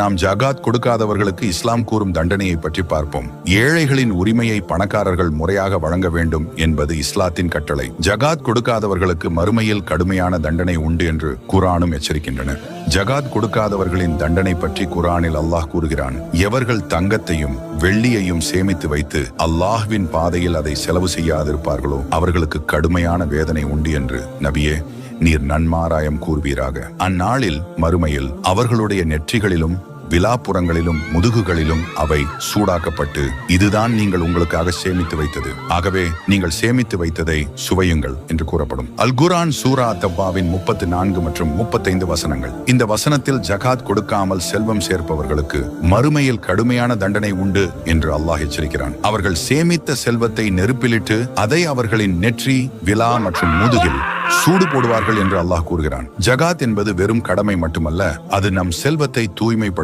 நாம் ஜகாத் கொடுக்காதவர்களுக்கு இஸ்லாம் கூறும் தண்டனையை பற்றி பார்ப்போம். ஏழைகளின் உரிமையை பணக்காரர்கள் முறையாக வழங்க வேண்டும் என்பது இஸ்லாத்தின் கட்டளை. ஜகாத் கொடுக்காதவர்களுக்கு மறுமையில் கடுமையான தண்டனை உண்டு என்று குரானும் எச்சரிக்கின்றன. ஜகாத் கொடுக்காதவர்களின் தண்டனை பற்றி குரானில் அல்லாஹ் கூறுகிறான். எவர்கள் தங்கத்தையும் வெள்ளியையும் சேமித்து வைத்து அல்லாஹ்வின் பாதையில் அதை செலவு செய்யாதிருப்பார்களோ அவர்களுக்கு கடுமையான வேதனை உண்டு என்று. நபியே நீர் நன்மாராயம் கூறுவீராக. அந்நாளில் மறுமையில் அவர்களுடைய நெற்றிகளிலும் விலாப்புறங்களிலும் முதுகுகளிலும் அவை சூடாக்கப்பட்டு இதுதான் நீங்கள் உங்களுக்காக சேமித்து வைத்தது. ஆகவே நீங்கள் சேமித்து வைத்ததை சுவையுங்கள் என்று கூறப்படும். அல்குரான் சூரா தவ்வாவின் முப்பத்தி நான்கு மற்றும் முப்பத்தைந்து வசனங்கள். இந்த வசனத்தில் ஜகாத் கொடுக்காமல் செல்வம் சேர்ப்பவர்களுக்கு மறுமையில் கடுமையான தண்டனை உண்டு என்று அல்லாஹ் எச்சரிக்கிறான். அவர்கள் சேமித்த செல்வத்தை நெருப்பிலிட்டு அதை அவர்களின் நெற்றி விலா மற்றும் முதுகில் சூடு போடுவார்கள் என்று அல்லாஹ் கூறுகிறான். ஜகாத் என்பது வெறும் கடமை மட்டுமல்ல அது நம் செல்வத்தை தூய்மைப்படுத்த